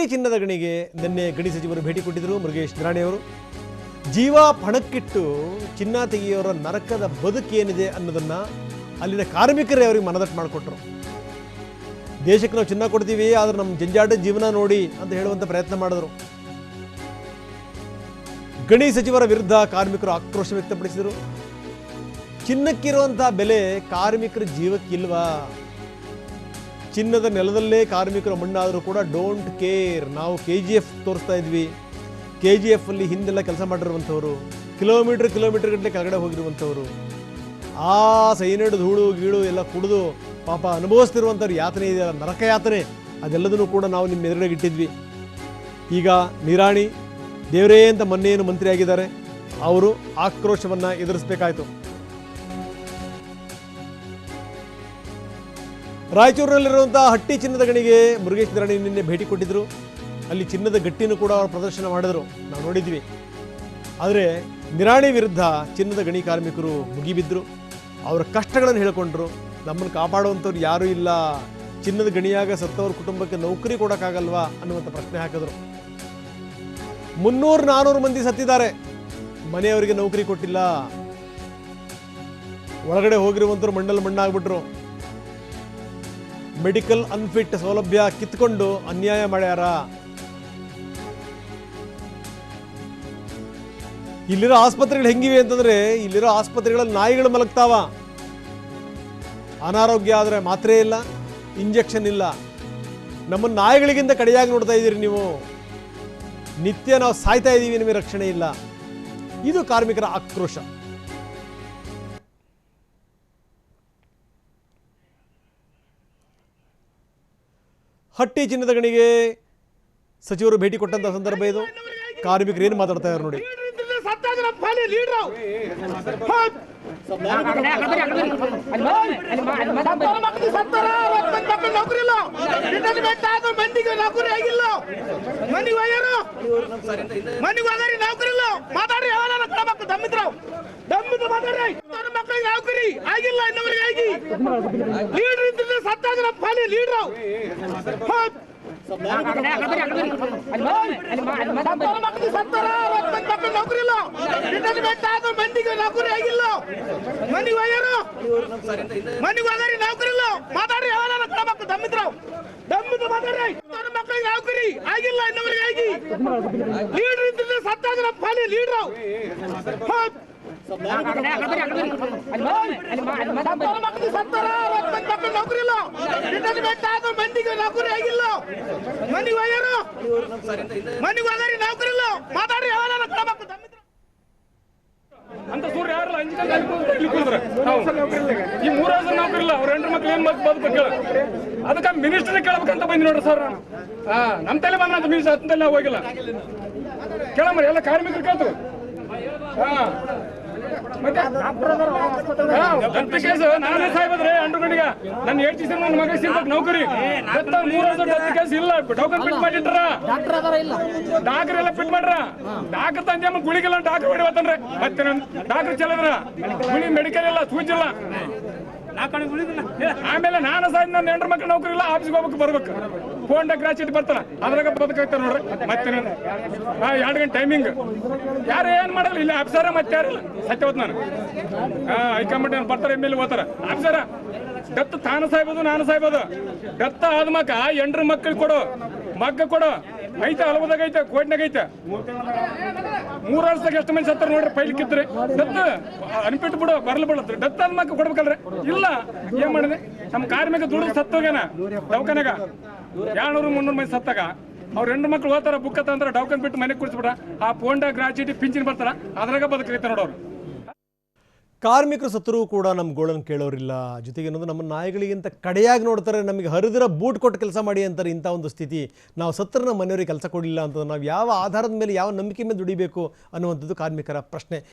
ಹಟ್ಟಿ ಚಿನ್ನದ ಗಣಿಗೆ ನಿನ್ನೆ ಗಣಿ ಸಚಿವರು ಭೇಟಿ ಕೊಟ್ಟಿದ್ದರು. ಮುರುಗೇಶ್ ನಿರಾಣಿಯವರು ಜೀವ ಪಣಕ್ಕಿಟ್ಟು ಚಿನ್ನ ತೆಗೆಯೋರ ನರಕದ ಬದುಕೇನಿದೆ ಅನ್ನೋದನ್ನ ಅಲ್ಲಿನ ಕಾರ್ಮಿಕರೇ ಅವರಿಗೆ ಮನದಟ್ಟು ಮಾಡಿಕೊಟ್ರು. ದೇಶಕ್ಕೆ ನಾವು ಚಿನ್ನ ಕೊಡ್ತೀವಿ, ಆದರೆ ನಮ್ಮ ಜಂಜಾಟ ಜೀವನ ನೋಡಿ ಅಂತ ಹೇಳುವಂಥ ಪ್ರಯತ್ನ ಮಾಡಿದ್ರು. ಗಣಿ ಸಚಿವರ ವಿರುದ್ಧ ಕಾರ್ಮಿಕರು ಆಕ್ರೋಶ ವ್ಯಕ್ತಪಡಿಸಿದರು. ಚಿನ್ನಕ್ಕಿರುವಂತಹ ಬೆಲೆ ಕಾರ್ಮಿಕರ ಜೀವಕ್ಕಿಲ್ವಾ ಚಿನ್ನದ ನೆಲದಲ್ಲೇ ಕಾರ್ಮಿಕರು ಮಣ್ಣಾದರೂ ಕೂಡ ಡೋಂಟ್ ಕೇರ್ ನಾವು ಕೆ ಜಿ ಎಫ್ ತೋರಿಸ್ತಾ ಇದ್ವಿ. ಕೆ ಜಿ ಎಫಲ್ಲಿ ಹಿಂದೆಲ್ಲ ಕೆಲಸ ಮಾಡಿರುವಂಥವ್ರು ಕಿಲೋಮೀಟರ್ ಕಿಲೋಮೀಟರ್ ಗಟ್ಟಲೆ ಕೆಳಗಡೆ ಹೋಗಿರುವಂಥವ್ರು. ಆ ಸೈನಡ್ ಧೂಳು, ಗೀಳು ಎಲ್ಲ ಕುಡಿದು ಪಾಪ ಅನುಭವಿಸ್ತಿರುವಂಥವ್ರು ಯಾತನೆ ಇದೆಯಲ್ಲ ನರಕ ಯಾತನೆ ಅದೆಲ್ಲದನ್ನು ಕೂಡ ನಾವು ನಿಮ್ಮ ಎದುರುಗಡೆ ಇಟ್ಟಿದ್ವಿ. ಈಗ ನಿರಾಣಿ ದೇವರೇ ಅಂತ ಮೊನ್ನೆಯನ್ನು ಮಂತ್ರಿ ಆಗಿದ್ದಾರೆ ಅವರು ಆಕ್ರೋಶವನ್ನು ಎದುರಿಸಬೇಕಾಯಿತು. ರಾಯಚೂರಿನಲ್ಲಿರುವಂತಹ ಹಟ್ಟಿ ಚಿನ್ನದ ಗಣಿಗೆ ಮುರುಗೇಶ್ ನಿರಾಣಿ ನಿನ್ನೆ ಭೇಟಿ ಕೊಟ್ಟಿದ್ರು. ಅಲ್ಲಿ ಚಿನ್ನದ ಗಟ್ಟಿನೂ ಕೂಡ ಅವರು ಪ್ರದರ್ಶನ ಮಾಡಿದ್ರು. ನಾವು ನೋಡಿದ್ವಿ. ಆದರೆ ನಿರಾಣಿ ವಿರುದ್ಧ ಚಿನ್ನದ ಗಣಿ ಕಾರ್ಮಿಕರು ಮುಗಿಬಿದ್ರು. ಅವರ ಕಷ್ಟಗಳನ್ನು ಹೇಳಿಕೊಂಡ್ರು. ನಮ್ಮನ್ನು ಕಾಪಾಡುವಂಥವ್ರು ಯಾರೂ ಇಲ್ಲ. ಚಿನ್ನದ ಗಣಿಯಾಗ ಸತ್ತವ್ರ ಕುಟುಂಬಕ್ಕೆ ನೌಕರಿ ಕೊಡೋಕ್ಕಾಗಲ್ವಾ ಅನ್ನುವಂಥ ಪ್ರಶ್ನೆ ಹಾಕಿದ್ರು. ಮುನ್ನೂರು ನಾನೂರು ಮಂದಿ ಸತ್ತಿದ್ದಾರೆ. ಮನೆಯವರಿಗೆ ನೌಕರಿ ಕೊಟ್ಟಿಲ್ಲ. ಒಳಗಡೆ ಹೋಗಿರುವಂಥವ್ರು ಮಣ್ಣಲ್ಲಿ ಮಣ್ಣಾಗ್ಬಿಟ್ರು. ಮೆಡಿಕಲ್ ಅನ್ಫಿಟ್ ಸೌಲಭ್ಯ ಕಿತ್ಕೊಂಡು ಅನ್ಯಾಯ ಮಾಡ್ಯಾರ. ಇಲ್ಲಿರೋ ಆಸ್ಪತ್ರೆಗಳು ಹೆಂಗಿವೆ ಅಂತಂದ್ರೆ, ಇಲ್ಲಿರೋ ಆಸ್ಪತ್ರೆಗಳಲ್ಲಿ ನಾಯಿಗಳು ಮಲಗ್ತಾವ. ಅನಾರೋಗ್ಯ ಆದರೆ ಮಾತ್ರೆ ಇಲ್ಲ, ಇಂಜೆಕ್ಷನ್ ಇಲ್ಲ. ನಮ್ಮ ನಾಯಿಗಳಿಗಿಂತ ಕಡೆಯಾಗಿ ನೋಡ್ತಾ ಇದ್ದೀರಿ ನೀವು. ನಿತ್ಯ ನಾವು ಸಾಯ್ತಾ ಇದ್ದೀವಿ ನಿಮಗೆ ರಕ್ಷಣೆ ಇಲ್ಲ. ಇದು ಕಾರ್ಮಿಕರ ಆಕ್ರೋಶ. ಹಟ್ಟಿ ಚಿನ್ನದ ಗಣಿಗೆ ಸಚಿವರು ಭೇಟಿ ಕೊಟ್ಟಂತ ಸಂದರ್ಭ ಇದು. ಕಾರ್ಮಿಕರು ಏನು ಮಾತಾಡ್ತಾ ಇದ್ದಾರೆ ನೋಡಿ. ನೌಕರಿ ಇಲ್ಲ ಮಾತಾಡ್ರಿ ದಮ್ಮಿದ್ರು ದಮ್ಮಿದ್ರು ಮಾತಾಡ್ರಿ ಮಕ್ಕಳಿಗೆ ನೌಕರಿ ಆಗಿಲ್ಲ ಇನ್ನವರಿಗೆ ಆಗಿ. ಲೀಡರ್ ಇದ್ರೆ ಸತ್ತಾಗ ನಮ್ಮ ಪಾಲಿ ಲೀಡರ್ ನೌಕರಿ ಇಲ್ಲ. ರಿಟೈರ್ಮೆಂಟ್ ಆದ ಮಂದಿಗೆ ನೌಕರಿ ಆಗಿಲ್ಲ. ಮನಿಗೆ ಹೋಗ್ಯಾರು. ಮನಿಗೆ ಹೋಗಾರಿ ನೌಕರಿ ಇಲ್ಲ. ಮಾತಾಡ್ರಿ ಯಾವಾಗ ಕಳಬೇಕು ದಮ್ಮಿದ್ರು. ದಮ್ಮಿದ್ರು ಮಾತಾಡ್ರಿ. ಮಕ್ಕಳಿಗೆ ನೌಕರಿ. ಆಗಿಲ್ಲ ಇನ್ನವರಿಗೆ ಆಗಿ. ಲೀಡ್ರ್ ಇದ್ರೆ ಸತ್ತಾಗ ನಮ್ಮ ಪಾಲಿ ಲೀಡ್ರು ನೌಕರಿ ಇಲ್ಲ ರಿಟೈರ್ಮೆಂಟ್ ನೌಕರಿ ಆಗಿಲ್ಲ ಮನೆಗೆ ಹೋಗ್ಯಾರು ಮನೆಗೆ ಹೋಗಾರಿ ನೌಕರಿ ಇಲ್ಲ ಮಾತಾಡ್ರಿ ಯಾವಾಗ ಅಂತ ಯಾರಲ್ಲ ಇಲ್ಲಿ. ನಾವು ಈ ಮೂರು ವರ್ಷ ನೌಕರಿ ಇಲ್ಲ ಅವ್ರ ಹೆಂಡ್ರ ಮಕ್ಳು ಏನ್ ಬದ್ ಬದುಕು ಕೇಳ ಅದಕ್ಕೆ ಮಿನಿಸ್ಟರ್ ಕೇಳ್ಬೇಕಂತ ಬಂದಿ ನೋಡ್ರಿ ಸರ್ ನಾನು ಹಾ ನಮ್ಮ ತಲೆ ಬಂದ ಮಿನಿಸ್ಟರ್ ಹತ್ತಲ್ಲಿ ನಾವು ಹೋಗಿಲ್ಲ ಕೇಳಮ್ರಿ ಎಲ್ಲ ಕಾರ್ಮಿಕರು ಕೇಳ್ತು ಹಾ ದತ್ತ ಕೇಸ್ ನಾನೇ ಸಾಯ್ಬದ್ರೆ ಅಂಡ್ರು ಗಂಡಿಗ ನನ್ನ ದಿವಸ ನನ್ನ ಮಗ ಸಿಗ್ಬೇಕು ನೌಕರಿ. ಮೂರು ವರ್ಷ ಕೇಸ್ ಇಲ್ಲ. ಟೋಕನ್ ಫಿಟ್ ಮಾಡಿಟ್ರ. ಡಾಕ್ಟರ್ ಎಲ್ಲ ಫಿಟ್ ಮಾಡ್ರ. ಡಾಕ್ಟರ್ ತಂದೆ ಗುಳಿಗೆಲ್ಲ ಡಾಕ್ಟರ್ ಹೊಡಿ ಹೋತನ್ರಿ ಮತ್ತೆ ಡಾಕ್ಟರ್ ಚಲದ್ರ ಗುಳಿ ಮೆಡಿಕಲ್ ಇಲ್ಲ ಸೂಚಿಲ್ಲ ಇಲ್ಲ. ಆಮೇಲೆ ನಾನು ಸಹ ನನ್ನ ಹೆಂಡ್ರ ಮಕ್ಳು ನೌಕರಿ ಇಲ್ಲ ಆಫೀಸ್ಗೆ ಹೋಗ್ಬೇಕು ಬರ್ಬೇಕು. ಫೋನ್ ಗ್ರಾಚ್ಯುಟಿ ಬರ್ತಾರ ಅದ್ರಾಗ ಬದುಕೈತ ನೋಡ್ರಿ. ಮತ್ತೆ ನಾನು ಎರಡು ಗಂಟೆ ಟೈಮಿಂಗ್ ಯಾರು ಏನ್ ಮಾಡಲ್ಲ, ಇಲ್ಲ ಆಫೀಸರ ಮತ್ತೆ ಯಾರಿಲ್ಲ ಸತ್ಯವತ್ ನಾನು. ಹಾ ಹೈಕಮಾಂಡ್ ಬರ್ತಾರೆ ಎಂ ಎಲ್ ಹೋಗ್ತಾರ ಆಫೀಸರ ದತ್ತ ತಾನು ಸಾಯ್ಬೋದು, ನಾನು ಸಾಯ್ಬೋದು. ದತ್ತ ಆದ ಮಕ್ಕ ಎಂಡ್ರ ಮಕ್ಕಳು ಕೊಡು. ಮಗ್ಗ ಕೊಡು. ಐತೆ ಹಲವದಾಗ ಐತೆ, ಕೋಟ್ನಾಗ ಐತೆ. ಮೂರ್ ವರ್ಷದಾಗ ಎಷ್ಟು ಮಂದಿ ಸತ್ತಾರ ನೋಡ್ರಿ ಪೈಲ್ ಕಿತ್ರಿ ದತ್ತ, ಅನ್ಪಿಟ್ಟು ಬಿಡು, ಬರ್ಲ ಬಿಡತ್ರಿ ದತ್ತ ಆದ ಮಕ್ಕ ಕೊಡ್ಬೇಕಲ್ರಿ. ಇಲ್ಲ, ಏನ್ ಮಾಡಿದೆ? ನಮ್ಮ ಕಾರ್ಮಿಕ ದುಡ್ಡು ಸತ್ತೋಗ್ಯಾನ ದವಾಖಾನೆಗ ಎರಡ್ನೂರು, ಮುನ್ನೂರು ಮಂದಿ ಸತ್ತಾಗ. ಅವ್ರ ಹೆಣ್ಣು ಮಕ್ಳು ಓದ್ತಾರ, ಬುಕ್ ತಂದ್ರ ಡೌಕನ್ ಬಿಟ್ಟು ಮನೆಗೆ ಕುಡಿಸ್ಬಿಡ ಆ ಪೋಂಡ ಗ್ರಾಚ್ಯುಟಿ, ಪಿಂಚಿನ ಬರ್ತಾರ. ಅದ್ರಾಗ ಬದುಕೈತೆ ನೋಡೋರು ಕಾರ್ಮಿಕರು ಸತ್ತರೂ ಕೂಡ ನಮ್ಮ ಗೋಳನ್ನು ಕೇಳೋರಿಲ್ಲ. ಜೊತೆಗೆ ಅನ್ನೋದು ನಮ್ಮ ನಾಯಿಗಳಿಗಿಂತ ಕಡೆಯಾಗಿ ನೋಡ್ತಾರೆ, ನಮಗೆ ಹರಿದಿರೋ ಬೂಟ್ ಕೊಟ್ಟು ಕೆಲಸ ಮಾಡಿ ಅಂತಾರೆ ಇಂಥ ಒಂದು ಸ್ಥಿತಿ. ನಾವು ಸತ್ರ ನಮ್ಮ ಮನೆಯವರಿಗೆ ಕೆಲಸ ಕೊಡಲಿಲ್ಲ ಅಂತ ನಾವು ಯಾವ ಆಧಾರದ ಮೇಲೆ ಯಾವ ನಂಬಿಕೆ ಮೇಲೆ ದುಡಿಬೇಕು ಅನ್ನುವಂಥದ್ದು ಕಾರ್ಮಿಕರ ಪ್ರಶ್ನೆ.